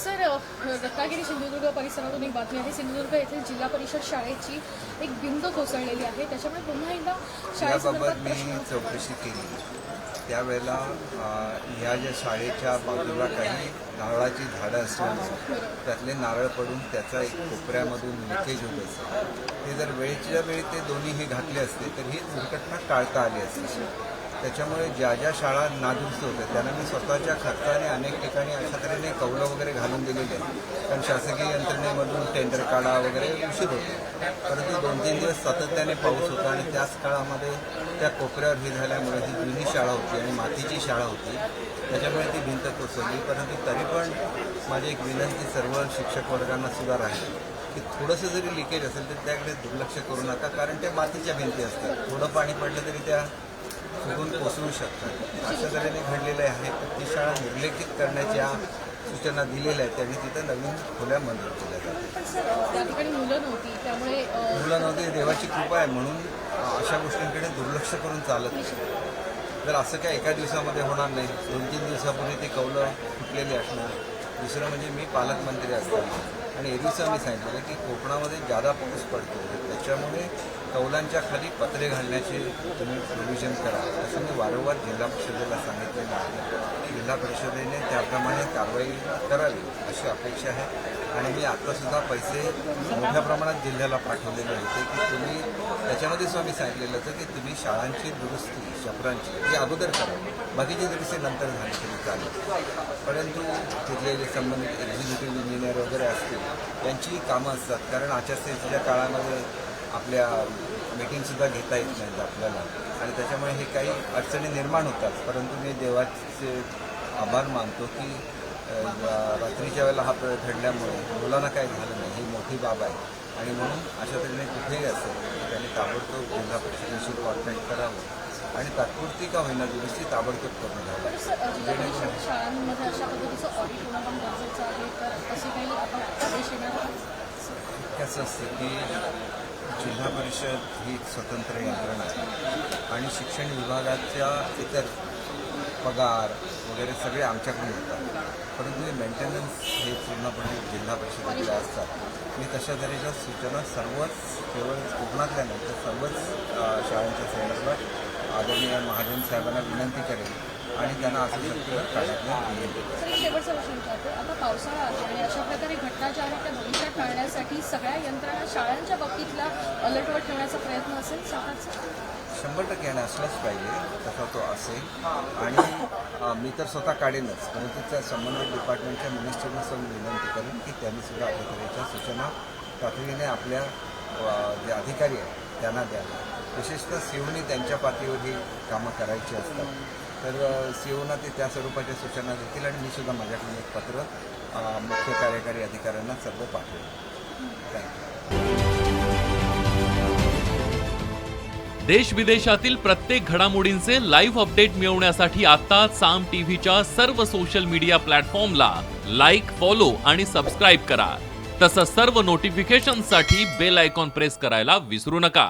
Sir Ratnagiri Sindhudurg परिसरातून एक बातमी आहे. सिंधुदुर्ग येथील जिल्हा परिषद शाळेची एक भिंत कोसळलेली आहे. त्याच्यामुळे पुन्हा एकदा शाळेसंदर्भात मी चौकशी केली. त्यावेळेला ह्या ज्या शाळेच्या बाजूला काही नारळाची झाडं असल्यामुळे त्यातले नारळ पडून त्याचा एक कोपऱ्यामधून लिकेज होत असेल ते जर वेळेच्या वेळी ते दोन्ही हे घातले असते तर ही दुर्घटना टाळता आली असते. त्याच्यामुळे ज्या ज्या शाळा नादुरुस्त होत्या त्यांना मी स्वतःच्या खर्चाने अनेक ठिकाणी अशा तऱ्हेने कौलं वगैरे घालून दिलेले. आहेत कारण शासकीय यंत्रणेमधून टेंडर काढा वगैरे उशीर होतो. परंतु दोन तीन दिवस सातत्याने पाऊस होता आणि त्याच काळामध्ये त्या कोपऱ्यावर ही झाल्यामुळे ही जुनी शाळा होती आणि मातीची शाळा होती. त्याच्यामुळे ती भिंत कोसळली. परंतु तरी पण माझी एक विनंती सर्व शिक्षक वर्गांना सुद्धा राहील की थोडंसं जरी लिकेज असेल तर त्याकडे दुर्लक्ष करू नका कारण त्या मातीच्या भिंती असतात. थोडं पाणी पडलं तरी त्या फुगून कोसळू शकतात. अशा तऱ्हेने घडलेले आहे. तर ती शाळा निर्लेखित करण्याच्या सूचना दिलेल्या आहेत. त्यांनी तिथं नवीन खोल्या मंजूर केल्या जातात त्या ठिकाणी मुलं नव्हती. त्यामुळे अ, मुलं नव्हती. देवाची कृपा आहे म्हणून अशा गोष्टींकडे दुर्लक्ष करून चालत नाही. तर असं काय एका दिवसामध्ये होणार नाही दोन तीन दिवसापूर्वी ती कौलं फुटलेली असणार. दुसरं म्हणजे मी पालकमंत्री असताना आणि एरवीचं मी सांगितलेलं की कोकणामध्ये जादा पाऊस पडतो त्याच्यामुळे कौलांच्या खाली पत्रे घालण्याचे तुम्ही प्रोव्हिजन करा. असं मी वारंवार जिल्हा परिषदेला सांगितलेलं आहे. जिल्हा परिषदेने त्याप्रमाणे कारवाई करावी अशी अपेक्षा आहे. आणि मी आत्तासुद्धा पैसे मोठ्या प्रमाणात जिल्ह्याला पाठवलेले होते की तुम्ही त्याच्यामध्ये स्वामी सांगितलेलं होतं की तुम्ही शाळांची दुरुस्ती शपरांची ही अगोदर करा. बाकीची दुरुस्ती नंतर झाली तरी चालेल. परंतु तिथले जे संबंधित एक्झिक्युटिव्ह इंजिनियर वगैरे असतील त्यांची कामं असतात. कारण आचारसंहितेच्या काळामध्ये आपल्या मीटिंगसुद्धा घेता येत नाहीत आपल्याला. आणि त्याच्यामुळे हे काही अडचणी निर्माण होतात. परंतु मी देवाचे आभार मानतो की रात्रीच्या वेळेला हा प्रयोग घडल्यामुळे मुलांना काही झालं नाही. ही मोठी बाब आहे. आणि म्हणून अशा तऱ्हेने कुठेही असेल त्यांनी ताबडतोब जिल्हा परिषदेशी कॉन्टॅक्ट करावं आणि तात्पुरती का होईना दुरुस्ती ताबडतोब करून घ्यावी. आहात? कसं असतं की जिल्हा परिषद ही एक स्वतंत्र यंत्रणा आहे आणि शिक्षण विभागाच्या इतर पगार वगैरे सगळे आमच्याकडून होतात. परंतु हे मेंटेनन्स पूर्णपणे जिल्हा परिषदेकडे असतात. मी तशा तऱ्हेच्या सूचना सर्वच केवळ कोकणातल्या नाही तर सर्वच शाळांच्या संदर्भात आदरणीय महाजन साहेबांना विनंती करेन आणि त्यांना असं सर शेवटचा प्रश्न विचारतो. आता पावसाळा आहे आणि अशा प्रकारे घटना ज्या आहेत त्या भविष्यात टाळण्यासाठी सगळ्या यंत्रणा शाळांच्या बाबतीतला अलर्टवर ठेवण्याचा प्रयत्न असेल सरकारचा शंभर टक्के आणि असलाच पाहिजे तसा तो असेल. आणि मी तर स्वतः काढेनच परंतु त्या संबंधित डिपार्टमेंटच्या मिनिस्टरना मी विनंती करेन की त्यांनी सुद्धा अशा तऱ्हेच्या सूचना तातडीने आपल्या जे अधिकारी आहेत त्यांना द्याव्या विशेषतः सीओनी त्यांच्या पातळीवर ही कामं करायची असतात. तर सीओना ते त्या स्वरूपाच्या सूचना देतील आणि मी सुद्धा माझ्याकडून एक पत्र मुख्य कार्यकारी अधिकाऱ्यांना सर्व पाठवेल थँक्यू देश विदेशातील प्रत्येक घडामोडींचे लाईव्ह अपडेट मिळवण्यासाठी आता साम टीव्हीच्या सर्व सोशल मीडिया प्लॅटफॉर्मला लाईक फॉलो आणि सबस्क्राईब करा. तसंच सर्व नोटिफिकेशनसाठी बेल आयकॉन प्रेस करायला विसरू नका.